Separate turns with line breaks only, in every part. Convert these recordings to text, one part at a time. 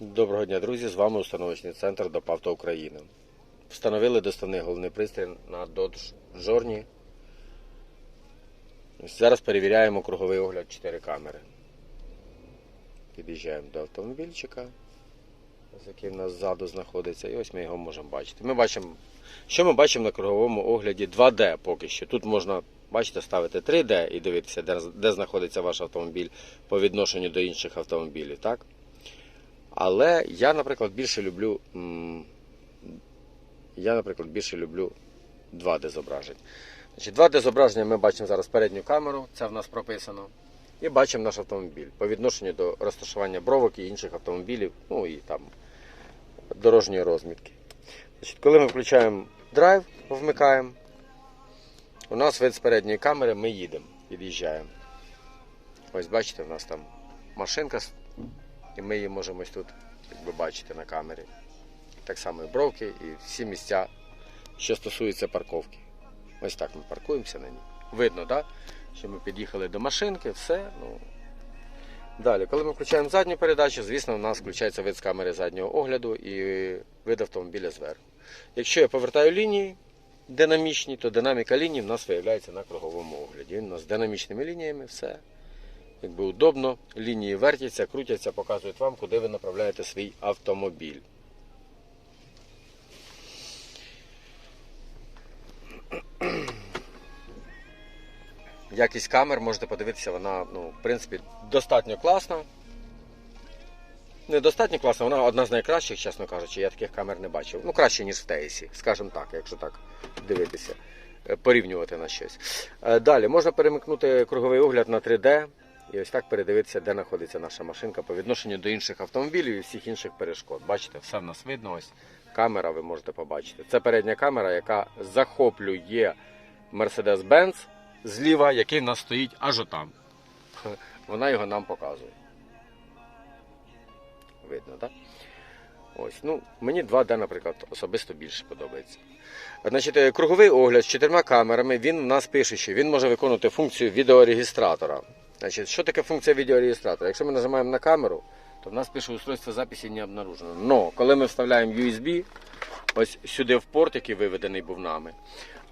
Доброго дня, друзі! З вами установочний центр ДОП «Авто України. Встановили доставний головний пристрій на Dodge Journey. Зараз перевіряємо круговий огляд 4 камери. Під'їжджаємо до автомобільчика, ось який в нас ззаду знаходиться, і ось ми його можемо бачити. Ми бачимо, що ми бачимо на круговому огляді 2D поки що. Тут можна, бачите, ставити 3D і дивитися, де, де знаходиться ваш автомобіль по відношенню до інших автомобілів. Так? Але я, наприклад, більше люблю. Я, наприклад, більше люблю 2D зображень. Значить, 2D зображення ми бачимо зараз передню камеру, це в нас прописано. І бачимо наш автомобіль по відношенню до розташування бровок і інших автомобілів, ну і там дорожньої розмітки. Значить, коли ми включаємо драйв, вмикаємо, у нас вид з передньої камери, ми їдемо, під'їжджаємо. Ось бачите, у нас там машинка і ми її можемо ось тут якби, бачити на камері. Так само і бровки, і всі місця, що стосується парковки. Ось так ми паркуємося на ній. Видно, так? що ми під'їхали до машинки, все. Ну. Далі, коли ми включаємо задню передачу, звісно, у нас включається вид з камери заднього огляду і вид автомобіля зверху. Якщо я повертаю лінії динамічні, то динаміка ліній в нас виявляється на круговому огляді. Він у нас з динамічними лініями, все якби удобно. Лінії вертяться, крутяться, показують вам, куди ви направляєте свій автомобіль. Якість камер можете подивитися, вона, ну, в принципі, достатньо класна. Не достатньо класна, вона одна з найкращих, чесно кажучи, я таких камер не бачив. Ну, краще, ніж в Тейсі, скажімо так, якщо так дивитися, е, порівнювати на щось. Е, Далі можна перемикнути круговий огляд на 3D і ось так передивитися, де знаходиться наша машинка по відношенню до інших автомобілів і всіх інших перешкод. Бачите, все в нас видно. Ось камера, ви можете побачити. Це передня камера, яка захоплює Mercedes-Benz зліва, який в нас стоїть аж отам. Вона його нам показує. Видно, так? Ось, ну, мені 2D, наприклад, особисто більше подобається. Значить, е, круговий огляд з чотирма камерами, він в нас пише, що він може виконувати функцію відеорегістратора. Значить, що таке функція відеорегістратора? Якщо ми нажимаємо на камеру, то в нас пише устройство записі не обнаружено. Но коли ми вставляємо USB, ось сюди в порт, який виведений був нами,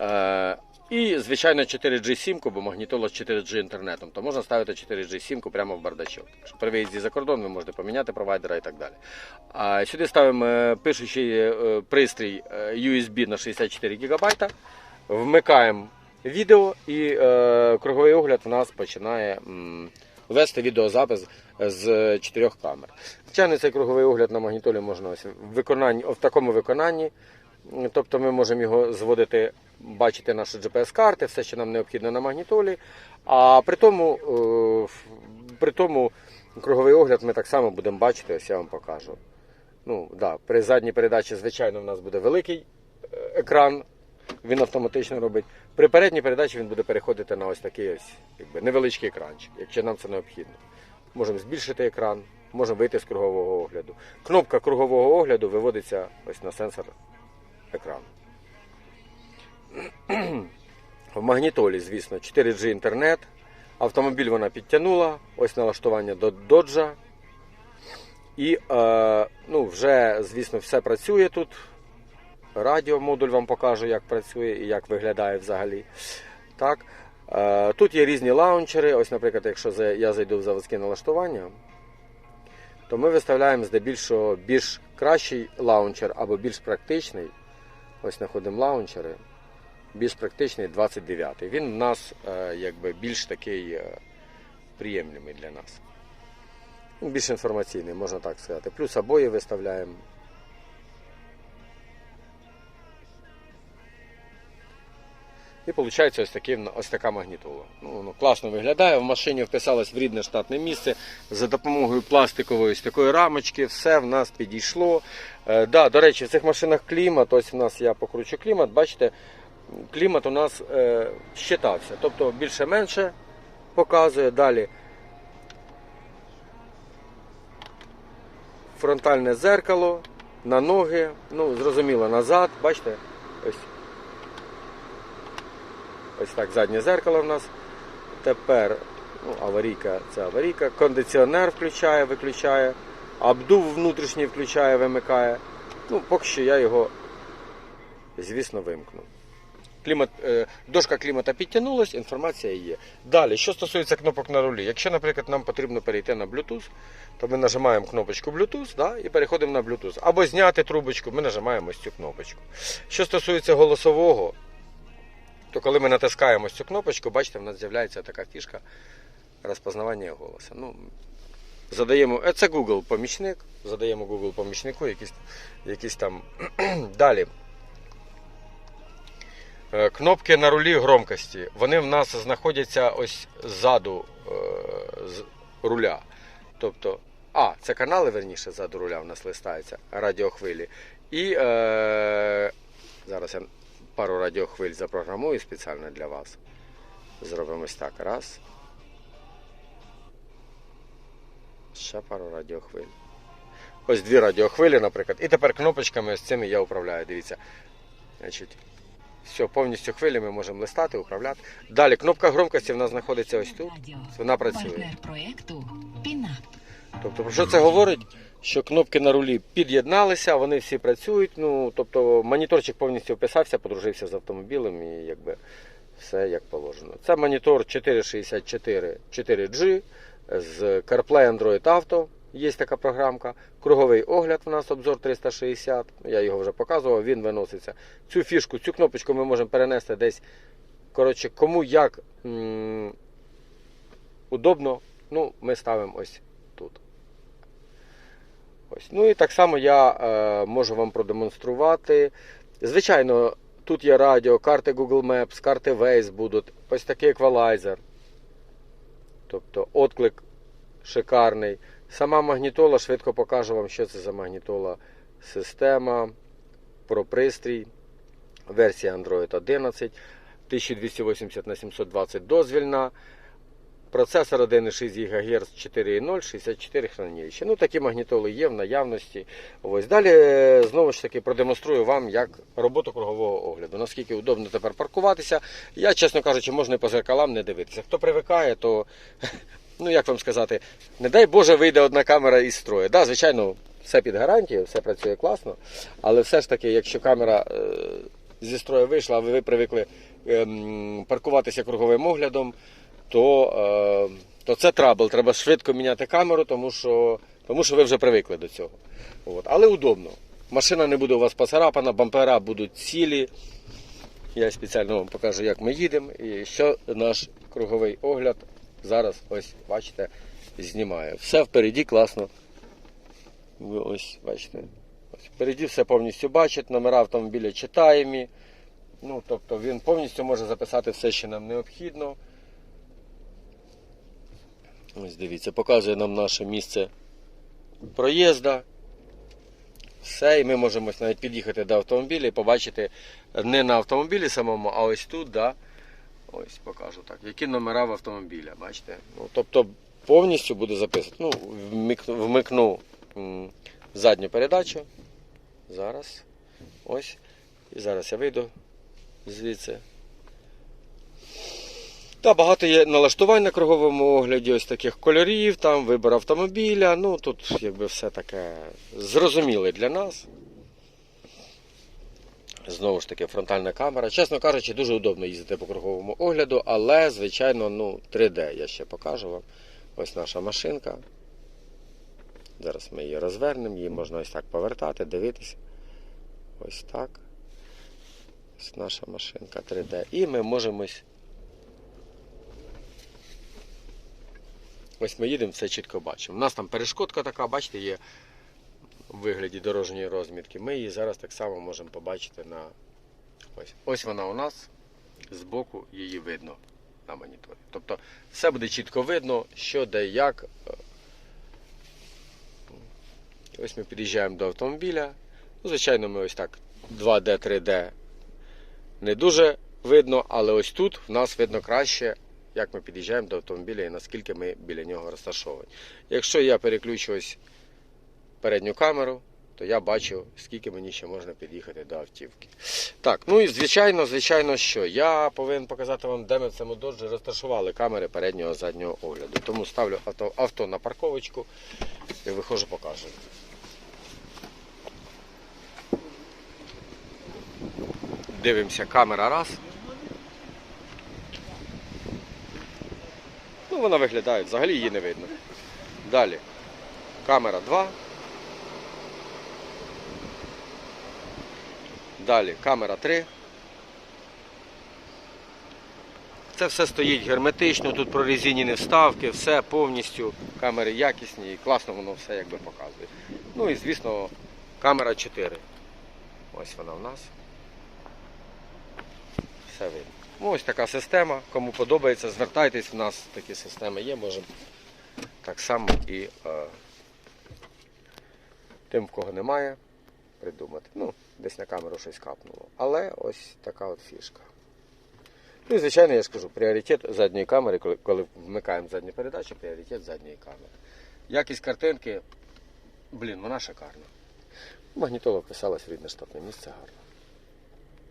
е- і, звичайно, 4G сімку, бо магнітола з 4G інтернетом, то можна ставити 4G сімку прямо в бардачок. При виїзді за кордон, ви можете поміняти провайдера і так далі. А сюди ставимо е, пишучий е, пристрій е, USB на 64 ГБ, вмикаємо відео і е, круговий огляд у нас починає вести відеозапис з чотирьох камер. Звичайно, цей круговий огляд на магнітолі можна ось в, виконанні, в такому виконанні. Тобто ми можемо його зводити, бачити наші GPS-карти, все, що нам необхідно на магнітолі. А при тому, е, при тому круговий огляд ми так само будемо бачити, ось я вам покажу. Ну, да, при задній передачі, звичайно, в нас буде великий е, екран, він автоматично робить. При передній передачі він буде переходити на ось такий ось якби, невеличкий екранчик, якщо нам це необхідно. Можемо збільшити екран, можемо вийти з кругового огляду. Кнопка кругового огляду виводиться ось на сенсор екрану. В магнітолі, звісно, 4G інтернет. Автомобіль вона підтягнула. Ось налаштування до доджа. І е, ну, вже, звісно, все працює тут. Радіомодуль вам покажу, як працює і як виглядає взагалі. Так. Е, тут є різні лаунчери. Ось, наприклад, якщо я зайду в заводське налаштування, то ми виставляємо здебільшого більш кращий лаунчер або більш практичний. Ось знаходимо лаунчери. Більш практичний 29-й. Він в нас е, якби більш такий е, приємний для нас. Більш інформаційний, можна так сказати. Плюс обої виставляємо. І виходить ось, такий, ось така магнітола. Ну, воно класно виглядає. В машині вписалось в рідне штатне місце за допомогою пластикової ось такої рамочки. Все в нас підійшло. Е, да, до речі, в цих машинах клімат. Ось у нас я покручу клімат. Бачите, клімат у нас е, щитався. Тобто більше-менше показує. Далі фронтальне зеркало на ноги. Ну, зрозуміло, назад. Бачите? Ось Ось так заднє зеркало в нас. Тепер ну, аварійка це аварійка. Кондиціонер включає, виключає. обдув внутрішній включає, вимикає. Ну, поки що я його, звісно, вимкну. Клімат, е, дошка клімата підтягнулась, інформація є. Далі, що стосується кнопок на рулі, якщо, наприклад, нам потрібно перейти на Bluetooth, то ми нажимаємо кнопочку Bluetooth да, і переходимо на Bluetooth. Або зняти трубочку, ми нажимаємо ось цю кнопочку. Що стосується голосового, то коли ми натискаємо цю кнопочку, бачите, в нас з'являється така фішка розпознавання голосу. Ну, задаємо, е, це Google помічник, задаємо Google помічнику якісь, якісь там далі. Е, Кнопки на рулі громкості. Вони в нас знаходяться ось ззаду е, з руля. Тобто, а, це канали, верніше, ззаду руля в нас листаються, радіохвилі. І е, зараз я пару радіохвиль запрограмую спеціально для вас. Зробимо так. Раз. Ще пару радіохвиль. Ось дві радіохвилі, наприклад. І тепер кнопочками ось цими я управляю. Дивіться. Значить, все, повністю хвилі ми можемо листати, управляти. Далі кнопка громкості в нас знаходиться ось тут. Вона працює.
Партнер проекту Пінап.
Тобто, про що це говорить? Що кнопки на рулі під'єдналися, вони всі працюють. Ну, тобто моніторчик повністю вписався, подружився з автомобілем і якби все як положено. Це монітор 464 4G з CarPlay Android Auto. Є така програмка. Круговий огляд у нас обзор 360. Я його вже показував, він виноситься. Цю фішку, цю кнопочку ми можемо перенести десь. Коротше, кому як м- удобно, ну, ми ставимо ось. Ось. Ну і так само я е, можу вам продемонструвати. Звичайно, тут є радіо, карти Google Maps, карти Waze будуть. Ось такий еквалайзер. Тобто отклик шикарний. Сама магнітола, швидко покажу вам, що це за магнітола система, про пристрій. Версія Android 11, 1280 на 720 дозвільна. Процесор 1,6 ГГц 4.0, 64 хранилища. Ну, такі магнітоли є в наявності. Ось. Далі е, знову ж таки продемонструю вам як роботу кругового огляду. Наскільки удобно тепер паркуватися. Я, чесно кажучи, можна по зеркалам не дивитися. Хто привикає, то, ну як вам сказати, не дай Боже, вийде одна камера із строю. Да, звичайно, все під гарантією, все працює класно. Але все ж таки, якщо камера е, зі строю вийшла, а ви привикли ем, паркуватися круговим оглядом то, е, то це трабл. Треба швидко міняти камеру, тому що, тому що ви вже привикли до цього. От. Але удобно. Машина не буде у вас поцарапана, бампера будуть цілі. Я спеціально вам покажу, як ми їдемо і що наш круговий огляд зараз, ось, бачите, знімає. Все впереді класно. Ви ось, бачите. Ось, впереді все повністю бачить, номера автомобіля читаємі. Ну, тобто він повністю може записати все, що нам необхідно. Ось дивіться, показує нам наше місце проїзда. Все, і ми можемо навіть під'їхати до автомобіля і побачити не на автомобілі самому, а ось тут, да, ось покажу так, які номера в автомобіля, бачите? Ну, тобто повністю буде записано. Ну, вмикну задню передачу. Зараз. Ось. І зараз я вийду звідси. Та багато є налаштувань на круговому огляді, ось таких кольорів, там вибір автомобіля. Ну тут якби все таке зрозуміле для нас. Знову ж таки, фронтальна камера. Чесно кажучи, дуже удобно їздити по круговому огляду, але, звичайно, ну, 3D я ще покажу вам. Ось наша машинка. Зараз ми її розвернемо, її можна ось так повертати, дивитися. Ось так. Ось наша машинка 3D. І ми можемо ось ми їдемо, все чітко бачимо. У нас там перешкодка така, бачите, є у вигляді дорожньої розмітки. Ми її зараз так само можемо побачити на ось. Ось вона у нас, збоку її видно на моніторі. Тобто все буде чітко видно, що де як. Ось ми під'їжджаємо до автомобіля. Ну, Звичайно, ми ось так 2D, 3D не дуже видно, але ось тут в нас видно краще як ми під'їжджаємо до автомобіля і наскільки ми біля нього розташовані. Якщо я переключу ось передню камеру, то я бачу, скільки мені ще можна під'їхати до автівки. Так, ну і звичайно, звичайно, що я повинен показати вам, де ми в цьому доджі розташували камери переднього заднього огляду. Тому ставлю авто, авто на парковочку і виходжу, покажу. Дивимося, камера раз. Ну, вона виглядає, взагалі її не видно. Далі. Камера 2. Далі камера 3. Це все стоїть герметично, тут прорезинені вставки, все повністю. Камери якісні і класно воно все якби показує. Ну і звісно, камера 4. Ось вона в нас. Все видно. Ну, ось така система. Кому подобається, звертайтесь, в нас такі системи є, можемо так само і е, тим, в кого немає, придумати. Ну, десь на камеру щось капнуло. Але ось така от фішка. Ну і звичайно, я ж кажу, пріоритет задньої камери, коли, коли вмикаємо задню передачу, пріоритет задньої камери. Якість картинки, блін, вона шикарна. Магнітола вписалась в рідне штатне місце гарно.